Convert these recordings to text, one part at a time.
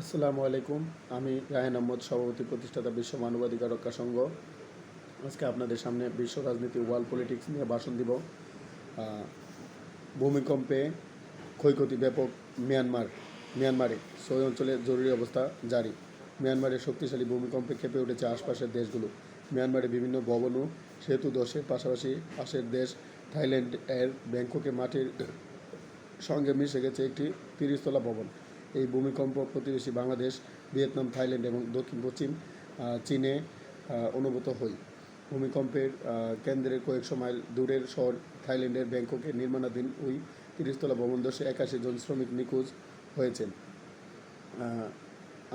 আসসালামু আলাইকুম। আমি রায়ন আহমদ, সভাপতি প্রতিষ্ঠাতা বিশ্ব মানবাধিকার রক্ষা সংঘ। আজকে আপনাদের সামনে বিশ্ব রাজনীতি ওয়ার্ল্ড পলিটিক্স নিয়ে ভাষণ দিব। ভূমিকম্পে ক্ষয়ক্ষতি ব্যাপক মিয়ানমার, মিয়ানমারে সেই অঞ্চলে জরুরি অবস্থা জারি। মিয়ানমারের শক্তিশালী ভূমিকম্পে কেঁপে উঠেছে আশপাশের দেশগুলো। মিয়ানমারে বিভিন্ন ভবন ও সেতু ধসের পাশাপাশি পাশের দেশ থাইল্যান্ড এর ব্যাংককে মাটির সঙ্গে মিশে গেছে একটি তিরিশতলা ভবন। এই ভূমিকম্প প্রতিবেশী বাংলাদেশ, ভিয়েতনাম, থাইল্যান্ড এবং দক্ষিণ পশ্চিম চীনে অনুভূত হয় ভূমিকম্পের কেন্দ্রের কয়েকশো মাইল দূরের শহর থাইল্যান্ডের ব্যাংককে নির্মাণাধীন ওই তিরিশতলা ভবন দশে একাশি জন শ্রমিক নিখোঁজ হয়েছেন।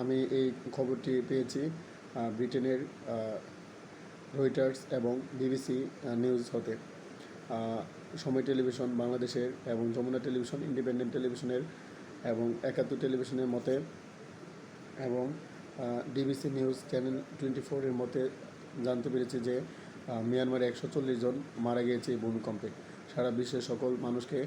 আমি এই খবরটি পেয়েছি ব্রিটেনের রয়টার্স এবং বিবিসি নিউজ হতে। সময় টেলিভিশন বাংলাদেশের এবং যমুনা টেলিভিশন, ইন্ডিপেন্ডেন্ট টেলিভিশনের এবং একাত্তর টেলিভিশনের মতে এবং ডিবিসি নিউজ চ্যানেল টোয়েন্টি ফোরের মতে জানতে পেরেছি যে মিয়ানমারে একশো চল্লিশ জন মারা গিয়েছে এই ভূমিকম্পে। সারা বিশ্বের সকল মানুষকে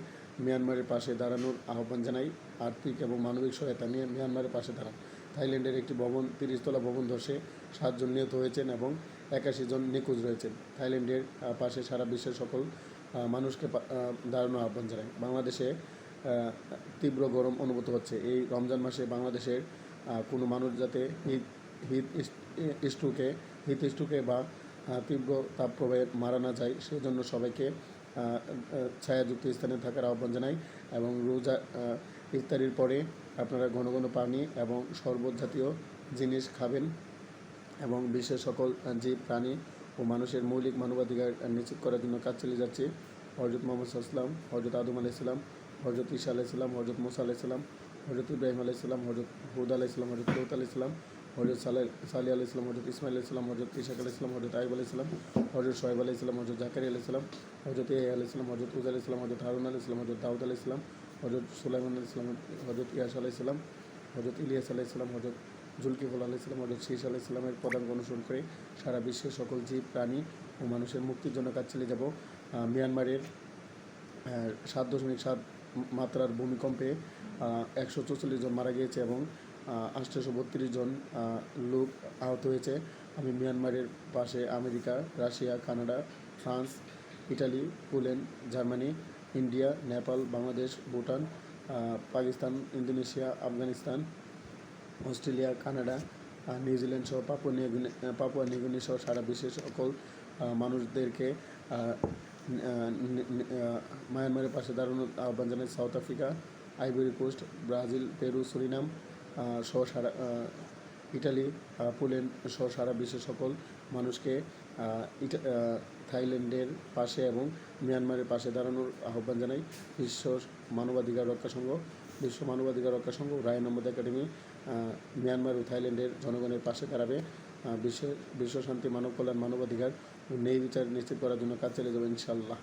মিয়ানমারের পাশে দাঁড়ানোর আহ্বান জানাই, আর্থিক এবং মানবিক সহায়তা নিয়ে মিয়ানমারের পাশে দাঁড়ান। থাইল্যান্ডের একটি ভবন, তিরিশতলা ভবন ধসে সাতজন নিহত হয়েছেন এবং একাশি জন নিখোঁজ রয়েছেন। থাইল্যান্ডের পাশে সারা বিশ্বের সকল মানুষকে দাঁড়ানোর আহ্বান জানাই। বাংলাদেশে তীব্র গরম অনুভূত হচ্ছে। এই রমজান মাসে বাংলাদেশের কোনো মানুষ যাতে হিট হিট স্ট্রোকে হিট স্ট্রোকে বা তীব্র তাপপ্রবাহে মারা না যায় সেই জন্য সবাইকে ছায়াযুক্ত স্থানে থাকার আহ্বান জানাই এবং রোজা ইফতারির পরে আপনারা ঘন ঘন পানি এবং শরবত জাতীয় জিনিস খাবেন এবং বিশ্বের সকল জীব, প্রাণী ও মানুষের মৌলিক মানবাধিকার নিশ্চিত করার জন্য কাজ চালিয়ে যাচ্ছে। হজরত মোহাম্মদ সাল্লাম হজরত আদম আলাইসাল্লাম হজরত ঈসা আলাইসাল্লাম হজরত মুসা আলাইসাল্লাম হজরত ইব্রাহিম আলাইসাল্লাম হজরত হুদ আলাইসাল্লাম হজরত লৌত আলাইসাল্লাম হজরত সালে সালি আলাইসাল্লাম হজরত ইসমাইল আলাইসাল্লাম হজরত ইসাক আলাইসাল্লাম হজরত আইব আলাইসাল্লাম হজরত সোহেব আলাইসাল্লাম হজরত জাকারি আলাইসাল্লাম হজরত এ আলাইসাল্লাম হজরত উজ আলাইসাল্লাম হজরত হারুন আলাইসাল্লাম হজরত দাউদ আলাইসাল্লাম হজরত সুলাইমান আলাইসাল্লাম হজরত ইয়াস আলাইসাল্লাম হজরত ইলিয়াস আলাইসাল্লাম হজরত জুলকিফুল আলাইসাল্লাম হজরত শীষ আলাইসাল্লামের পদাঙ্ক অনুসরণ করে সারা বিশ্বের সকল জীব প্রাণী ও মানুষের মুক্তির জন্য কাজ চালিয়ে যাব মিয়ানমারের সাত দশমিক সাত মাত্রার ভূমিকম্পে একশো চৌচল্লিশ জন মারা গিয়েছে এবং আটশোশো বত্রিশ জন লোক আহত হয়েছে। আমি মিয়ানমারের পাশে America, Russia, Canada, France, Italy, Poland, Germany, India, Nepal, Bangladesh, Bhutan Pakistan, Indonesia, Afghanistan, Australia, Canada New Zealand সহ Papua New Guinea Papua New Guinea সহ সারা বিশ্বের সকল মানুষদেরকে মায়ানমারের পাশে দাঁড়ানোর আহ্বান জানায় South Africa Ivory Coast Brazil Peru Suriname সহ সারা ইটালি পোল্যান্ড সহ সারা বিশ্বের সকল মানুষকে থাইল্যান্ডের পাশে এবং মিয়ানমারের পাশে দাঁড়ানোর আহ্বান জানাই বিশ্ব মানবাধিকার রক্ষা সংঘ। বিশ্ব মানবাধিকার রক্ষা সংঘ রায় নম্বর একাডেমি মিয়ানমার ও থাইল্যান্ডের জনগণের পাশে দাঁড়াবে। বিশ্ব শান্তি মানব কল্যাণ মানবাধিকার ন্যায় বিচার নিশ্চিত করার জন্য কাজ চালিয়ে যাবে ইনশাল্লাহ